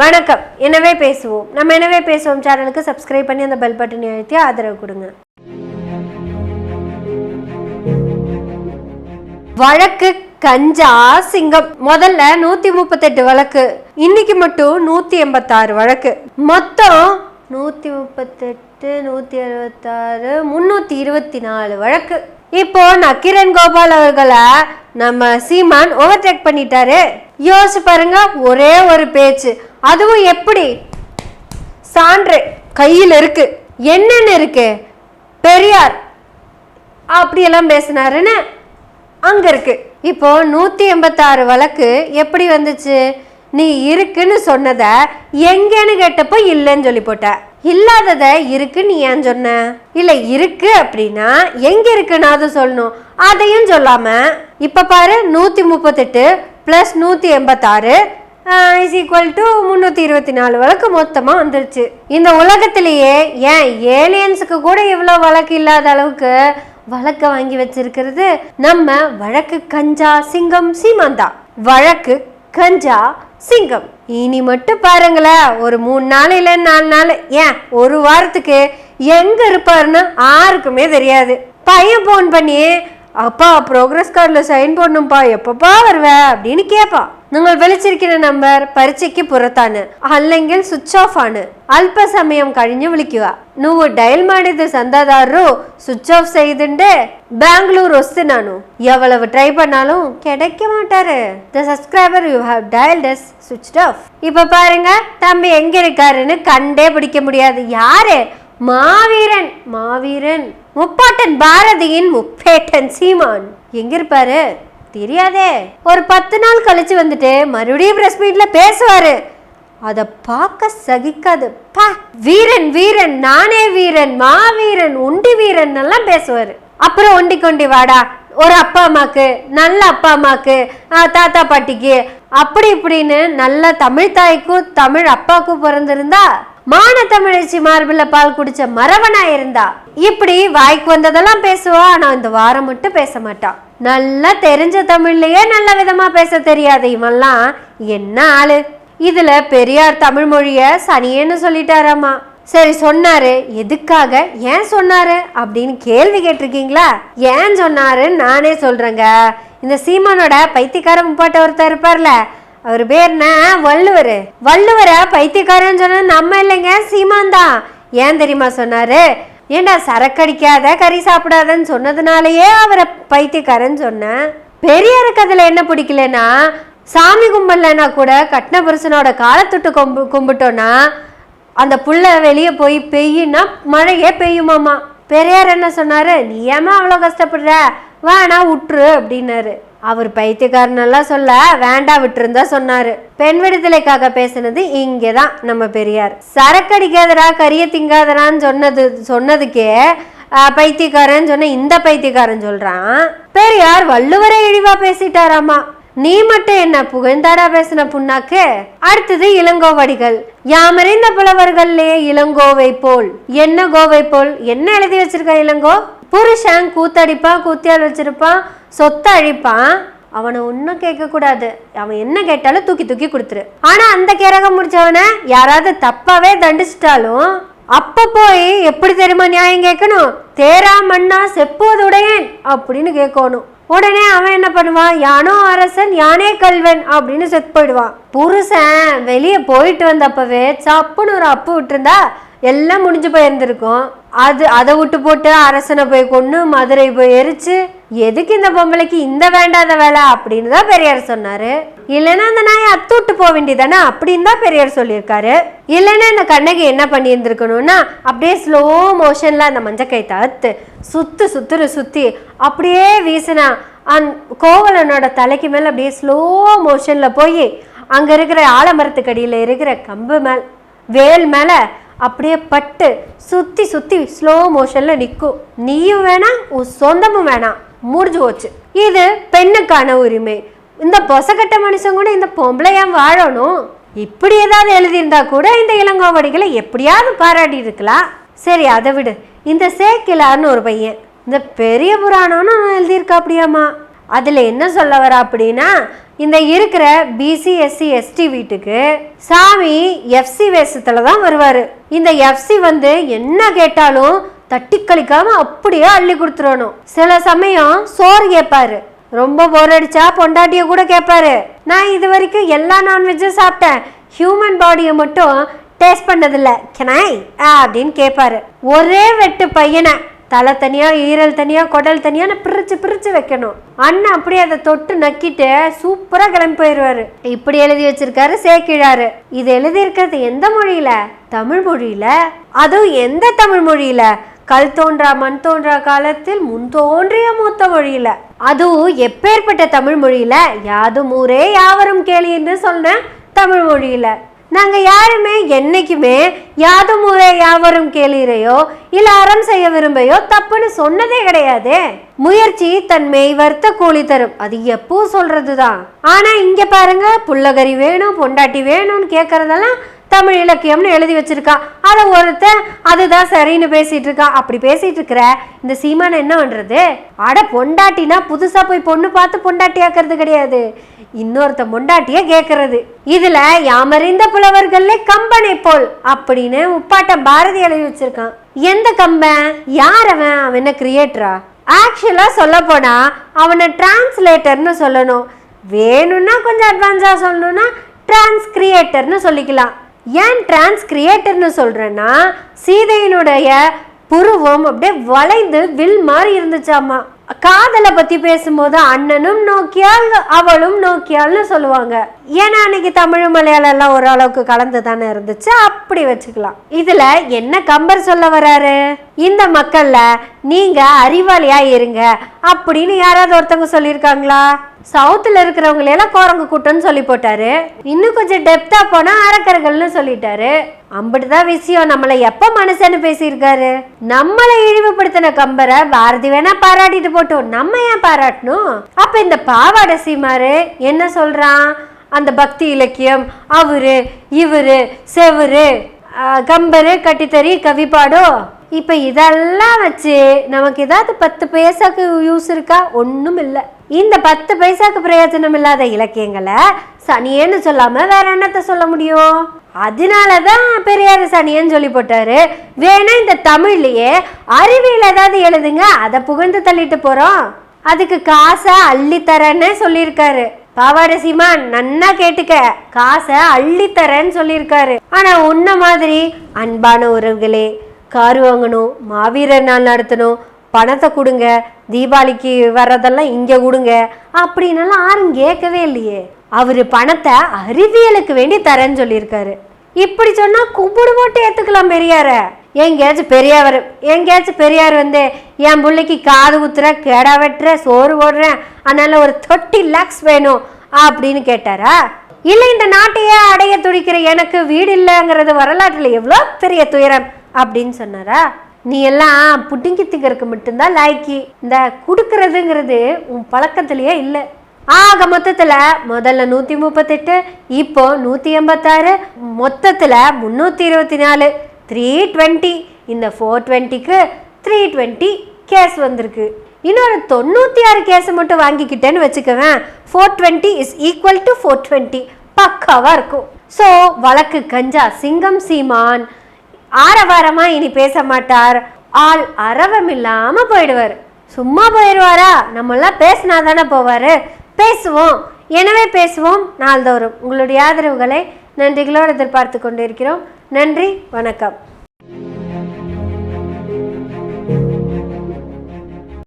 வணக்கம். எனவே பேசுவோம். நம்ம எனவே பேசுவோம்? சேனலுக்கு சப்ஸ்கிரைப் பண்ணி அந்த பெல் பட்டனை அழுத்தி ஆதரவு கொடுங்க. வழக்கு கஞ்சா சிங்கம். முதல்ல நூத்தி முப்பத்தெட்டு வழக்கு. இன்னைக்கு மட்டும் நூத்தி எண்பத்தாறு வழக்கு. மொத்தம் நூத்தி முப்பத்தெட்டு நூத்தி அறுபத்தாறு முன்னூத்தி இருபத்தி நாலு வழக்கு. இப்போ நக்கிரன் கோபால் அவர்களை நம்ம சீமான் ஓவர்டேக் பண்ணிட்டாரு. யோசிச்சு பாருங்க ஒரே ஒரு பேச்சு. அதுவும் எப்படி? சான்று கையில் இருக்கு. என்னென்ன இருக்கு? பெரியார். அப்படியெல்லாம் பேசினாருன்னு அங்கே இருக்கு. இப்போ நூற்றி எண்பத்தாறு வழக்கு எப்படி வந்துச்சு? நீ இருக்குன்னு சொன்னதை எங்கேன்னு கேட்டப்போ இல்லைன்னு சொல்லி போட்ட. இல்லாததை இருக்கு நீ ஏன் சொன்ன? இல்லை இருக்கு அப்படின்னா எங்கே இருக்குன்னு அது சொல்லணும். அதையும் சொல்லாமல் இப்போ பாரு நூற்றி முப்பத்தெட்டு ப்ளஸ் நூற்றி எண்பத்தாறு இஸ் ஈக்குவல் டு முந்நூற்றி இருபத்தி நாலு வழக்கு மொத்தமாக வந்துருச்சு. இந்த உலகத்திலேயே ஏன் ஏலியன்ஸுக்கு கூட இவ்வளோ வழக்கு இல்லாத அளவுக்கு வழக்கை வாங்கி வச்சிருக்கிறது? நம்ம வழக்கு கஞ்சா சிங்கம் சீமாந்தா. வழக்கு கஞ்சா சிங்கம். இனி மட்டும் பாருங்களேன் ஒரு மூணு நாள் இல்லை நாலு நாள். ஏன்? ஒரு வாரத்துக்கு எங்கே இருப்பாருன்னு யாருக்குமே தெரியாது. பையன் ஃபோன் பண்ணி அப்பா ப்ரோக்ரஸ் கார்டில் சைன் போடணும்ப்பா எப்பப்பா வருவ அப்படின்னு கேட்பான் നിങ്ങൾ വിളിച്ചിരിക്കുന്ന നമ്പർ പരീക്ഷയ്ക്ക് പുറത്താണ് അല്ലെങ്കിൽ സ്വിച്ച് ഓഫ് ആണ് അല്പസമയം കഴിഞ്ഞ് വിളിക്കുക నువ్వు డయల్ ಮಾಡಿದ సందాదారు స్విచ్ ఆఫ్ செய்துண்டு பெங்களூர் వస్తున్నాను எவ்வளவு ட்ரை பண்ணாலும் கிடைக்க மாட்டாரு the subscriber you have dialled is ஸ்விட்ச் ஆஃப் இப்ப பாருங்க தம்பி எங்க இருக்காருன்னு கண்டே பிடிக்க முடியாது யாரு மாவீரன் மாவீரன். முப்பாட்டன் பாரதியின் முப்பேட்டன் சீமான். எங்க இருப்பாரு தெரியாதே. ஒரு பத்து நாள் கழிச்சு வந்துட்டு மறுபடியும் பிரஸ் மீட்ல பேசுவாரு. அத பார்க்க சகிக்காது. பா வீரன் வீரன் நானே வீரன் மாவீரன் உண்டி வீரன் எல்லாம் பேசுவாரு. அப்புறம் ஒண்டி கொண்டி வாடா. ஒரு அப்பா அம்மாக்கு நல்ல அப்பா அம்மாக்கு தாத்தா பாட்டிக்கு அப்படி இப்படின்னு நல்ல தமிழ் தாய்க்கும் தமிழ் அப்பாவுக்கும் பிறந்திருந்தா மான தமிழச்சி மார்பில் பால் குடிச்ச மரவனா இருந்தா. இப்படி வாய்க்கு வந்ததெல்லாம் பேசுவா ஆனா இந்த வாரம் மட்டும் பேச மாட்டான் நல்லா தெரிஞ்ச தமிழ்லயே நல்ல விதமா பேச தெரியாது இவன்லாம். என்ன ஆளு? இதுல பெரியார் தமிழ் மொழிய சனியேன்னு சொல்லிட்டாராமா. சரி சொன்னாரு. எதுக்காக? ஏன் சொன்னாரு? அப்படின்னு கேள்வி கேட்டிருக்கீங்களா? ஏன் சொன்னாருன்னு நானே சொல்றேங்க. இந்த சீமானோட பைத்தியக்கார முப்பாட்ட ஒருத்தர் இருப்பார்ல அவர் பேர் என்ன? வள்ளுவர். வள்ளுவரை பைத்தியக்காரன்னு சொன்னா நம்ம இல்லைங்க சீமான் தான். ஏன் தெரியுமா சொன்னாரு? ஏண்டா சரக்கடிக்காத கறி சாப்பிடாதன்னு சொன்னதுனாலயே அவரை பைத்தியக்காரன்னு சொன்னேன் பெரியாருக்கு கதையில் என்ன பிடிக்கலன்னா சாமி கும்பிடலன்னா கூட கட்டின புருஷனோட காலத்தொட்டு கும்பு கும்பிட்டோன்னா அந்த புள்ள வெளியே போய் பெய்யுன்னா மழையே பெய்யுமாமா. பெரியார் என்ன சொன்னாரு? நீ ஏமா அவ்வளோ கஷ்டப்படுற? வேணா விட்டுரு அப்படின்னாரு. அவர் பைத்தியக்காரனெல்லாம் சொல்ல வேண்டாம் விட்டுருந்தா சொன்னாரு. பெண் விடுதலைக்காக பேசினது இங்கே தான் நம்ம பெரியார். சரக்கடிக்காதரா கரிய திங்காதடான்னு சொன்னது சொன்னதுக்கே பைத்தியக்காரன் சொன்ன இந்த பைத்தியக்காரன் சொல்றான் பெரியார் வள்ளுவரை இழிவா பேசிட்டாராமா? நீ மட்டும் என்ன புகழ்ந்தாடா பேசின புண்ணாக்கு? அடுத்தது இளங்கோவடிகள் யாமறிந்த புலவர்கள்லே இளங்கோவை போல். என்ன கோவை போல்? என்ன எழுதி வச்சிருக்க இளங்கோ? புருஷன் கூத்தடிப்பான் கூத்தியால் வச்சிருப்பான் சொத்தை அழிப்பான் அவனை ஒன்றும் கேட்கக்கூடாது. அவன் என்ன கேட்டாலும் தூக்கி தூக்கி கொடுத்துரு. ஆனால் அந்த கேரகம் முடிச்சவனை யாராவது தப்பாவே தண்டிச்சிட்டாலும் அப்போ போய் எப்படி தெரியுமா நியாயம் கேட்கணும்? தேரா மண்ணா செப்புவதுடையேன் அப்படின்னு கேட்கணும். உடனே அவன் என்ன பண்ணுவான்? யானோ அரசன் யானே கல்வன் அப்படின்னு செத்து போயிடுவான். புருஷன் வெளியே போயிட்டு வந்தப்பவே சப்புன்னு ஒரு அப்பு விட்டுருந்தா எல்லாம் முடிஞ்சு போயிருந்திருக்கும். அது அதை விட்டு போட்டு அரசனை போய் கொண்டு மதுரை போய் எரிச்சு எதுக்கு இந்த பொம்பளைக்கு இந்த வேண்டாத வேலை அப்படின்னு தான் பெரியார் சொன்னாரு. இல்லைன்னா அந்த நாயை அத்து விட்டு போக வேண்டியதானே அப்படின்னு தான் பெரியார் சொல்லியிருக்காரு. இல்லைன்னா இந்த கண்ணகி என்ன பண்ணியிருந்துருக்கணும்னா அப்படியே ஸ்லோ மோஷன்ல அந்த மஞ்சக்கை அத்து சுத்து சுத்துரு சுத்தி அப்படியே வீசினா அந் கோவலனோட தலைக்கு மேல அப்படியே ஸ்லோ மோஷன்ல போய் அங்க இருக்கிற ஆலமரத்துக்கடியில இருக்கிற கம்பு மேல் வேல் மேலே அப்படியே பட்டு சுற்றி சுற்றி ஸ்லோ மோஷனில் நிற்கும் நீயும் வேணாம் உன் சொந்தமும் வேணாம். முடிஞ்சு போச்சு. இது பெண்ணுக்கான உரிமை. இந்த பொசக்கட்ட மனுஷன் கூட இந்த பொம்பளை ஏன் வாழணும்? இப்படி ஏதாவது எழுதியிருந்தா கூட இந்த இளங்கோவடிகளை எப்படியாவது பாராட்டி இருக்கலாம். சரி அதை விடு. இந்த சேக்கிலான்னு ஒரு பையன். இந்த பெரிய புராணம்னு அவன் எழுதியிருக்கா அப்படியாம்மா அதில் என்ன சொல்ல வர அப்படின்னா இந்த இருக்கிற பிசிஎஸ்சி எஸ்டி வீட்டுக்கு சாமி எஃப்சி வேஷத்தில் தான் வருவார். இந்த எஃப்சி வந்து என்ன கேட்டாலும் தட்டி கழிக்காம அப்படியே அள்ளி கொடுத்துடணும் சில சமயம் சோறு கேட்பாரு ரொம்ப போர் அடிச்சா பொண்டாட்டிய கூட கேட்பாரு நான் இது வரைக்கும் எல்லா நான்வெஜ்ஜும் சாப்பிட்டேன். ஹியூமன் பாடியை மட்டும் டேஸ்ட் பண்ணதில்ல. கெனாய் அப்படின்னு கேட்பாரு ஒரே வெட்டு பையனை தலை தனியாக ஈரல் தனியாக குடல் தனியான்னு பிரித்து பிரித்து வைக்கணும். அண்ணன் அப்படியே அதை தொட்டு நக்கிட்டு சூப்பராக கிளம்பி போயிடுவாரு. இப்படி எழுதி வச்சிருக்காரு சேக்கிழாரு இது எழுதியிருக்கிறது எந்த மொழியில்? தமிழ் மொழியில். அதுவும் எந்த தமிழ் மொழியில்? கல் தோன்றா மண் தோன்றா காலத்தில் முன் தோன்றிய மூத்த மொழியில. அதுவும் எப்பேற்பட்ட தமிழ் மொழியில? யாதும் ஊரே யாவரும் கேளு என்று சொன்ன தமிழ் மொழியில. நாங்கள் யாருமே என்னைக்குமே யாதும் ஊரே யாவரும் கேளீரையோ இல்ல அறம் செய்ய விரும்பையோ தப்புன்னு சொன்னதே கிடையாதே. முயற்சி தன் மெய்வர்த்த கூலி தரும். அது எப்போ சொல்றதுதான். ஆனா இங்க பாருங்க புள்ளகரி வேணும் பொண்டாட்டி வேணும்னு கேக்குறதெல்லாம் தமிழ் இலக்கியம்னு எழுதி வச்சிருக்கா. அதை ஒருத்தன் அதுதான் சரின்னு பேசிட்டு இருக்கான் அப்படி பேசிட்டு இருக்கிற இந்த சீமான் என்ன பண்றது? அட பொண்டாட்டினா புதுசா போய் பொண்ணு பார்த்து பொண்டாட்டி ஆக்கிறது கிடையாது. இன்னொருத்த பொண்டாட்டிய கேட்கறது இதுல யாமறிந்த புலவர்கள்ல கம்பனை போல் அப்படின்னு உப்பாட்டம் பாரதி எழுதி வச்சிருக்கான். எந்த கம்பன்? யார் அவன்? அவன் என்ன கிரியேட்டரா ஆக்சுவலா சொல்ல போனா அவனை டிரான்ஸ்லேட்டர்னு சொல்லணும். வேணும்னா கொஞ்சம் அட்வான்ஸா சொல்லணும்னா டிரான்ஸ்கிரியேட்டர்னு சொல்லிக்கலாம். ஏன் டிரான்ஸ்கிரியேட்டர்னு சொல்கிறேன்னா சீதையினுடைய புருவம் அப்படியே வளைந்து வில் மாதிரி இருந்துச்சாமா? காதலை பத்தி பேசும்போது அண்ணனும் நோக்கியால் அவளும் நோக்கியால்னு சொல்லுவாங்க. ஏன்னா அன்னைக்கு தமிழ் மலையாளம் எல்லாம் ஓரளவுக்கு கலந்து தானே இருந்துச்சு. அப்படி வச்சுக்கலாம். இதுல என்ன கம்பர் சொல்ல வராரு? இந்த மக்கள்ல நீங்க அறிவாளியா இருங்க அப்படின்னு யாராவது ஒருத்தவங்க சொல்லியிருக்காங்களா? சவுத்தில் இருக்கிறவங்க எல்லாம் குரங்கு கூட்டம்னு சொல்லி போட்டாரு. இன்னும் கொஞ்சம் டெப்தா போனா அரக்கர்கள்னு சொல்லிட்டாரு. அம்பிட்டுதான் விஷயம். நம்மளை எப்ப மனுஷன்னு பேசியிருக்காரு? நம்மளை இழிவுபடுத்தின கம்பரை பாரதி வேணா பாராட்டிட்டு போட்டோம். நம்ம ஏன் பாராட்டணும்? அப்ப இந்த பாவாடை சீமாரு என்ன சொல்றான்? அந்த பக்தி இலக்கியம் அவரு இவரு செவரு கம்பரு கட்டித்தறி கவிப்பாடோ? இப்போ இதெல்லாம் வச்சு நமக்கு ஏதாவது பத்து பைசாக்கு யூஸ் இருக்கா? ஒன்றும் இல்லை. இந்த பத்து பைசாக்கு பிரயோஜனம் இல்லாத இலக்கியங்களை சனியேன்னு சொல்லாமல் வேற என்னத்த சொல்ல முடியும்? அதனால தான் பெரியார் சனியன்னு சொல்லி போட்டாரு. வேணா இந்த தமிழ்லையே அறிவியல் ஏதாவது எழுதுங்க அதை புகழ்ந்து தள்ளிட்டு போகிறோம் அதுக்கு காசை அள்ளி தரேன்னு சொல்லியிருக்காரு. பாவாடசிமான் நன்னா கேட்டுக்க காசை அள்ளி தரேன்னு சொல்லியிருக்காரு. ஆனால் உன்ன மாதிரி அன்பான உறவுகளே கார் வாங்கணும் மாவீரர் நாள் நடத்தணும் பணத்தை கொடுங்க தீபாவளிக்கு வர்றதெல்லாம் இங்கே கொடுங்க அப்படின்னலாம் யாரும் கேட்கவே இல்லையே. அவர் பணத்தை அறிவியலுக்கு வேண்டி தரேன்னு சொல்லியிருக்காரு. இப்படி சொன்னால் கும்பிடு போட்டு ஏற்றுக்கலாம் பெரியார. எங்கேயாச்சும் பெரியார் எங்கேயாச்சும் பெரியார் வந்து என் பிள்ளைக்கு காது குத்துற கேடா வெட்டுற சோறு போடுறேன் அதனால ஒரு தேர்ட்டி லேக்ஸ் வேணும் அப்படின்னு கேட்டாரா? இல்லை இந்த நாட்டையே அடைய துடிக்கிற எனக்கு வீடு இல்லைங்கிறது வரலாற்றில் எவ்வளோ பெரிய துயரம். அப்படின்னு சொன்னாரா? நீ எல்லாம் புட்டிங்கி திங்கறதுக்கு மட்டும்தான் லாய்க்கி. இந்த கொடுக்கறதுங்கிறது உன் பழக்கத்திலேயே இல்லை. ஆக மொத்தத்தில் முதல்ல நூற்றி முப்பத்தெட்டு இப்போ நூற்றி எண்பத்தாறு மொத்தத்தில் முந்நூற்றி இருபத்தி நாலு த்ரீ டுவெண்ட்டி இந்த ஃபோர் டுவெண்ட்டிக்கு த்ரீ டுவெண்ட்டி கேஸ் வந்திருக்கு. இன்னொரு தொண்ணூற்றி ஆறு கேஸை மட்டும் வாங்கிக்கிட்டேன்னு வச்சுக்கவேன் four twenty is equal to four twenty பக்காவாக இருக்கும். ஸோ வழக்கு கஞ்சா சிங்கம் சீமான். ஆரவாரமா இனி பேச மாட்டார். ஆள் அரவம் இல்லாம போயிடுவார். சும்மா போயிடுவாரா? நம்மளாம் பேசினா தானே போவாரு. பேசுவோம். எனவே பேசுவோம் நாள்தோறும். உங்களுடைய ஆதரவுகளை நன்றிகளோடு எதிர்பார்த்து கொண்டிருக்கிறோம். நன்றி வணக்கம்.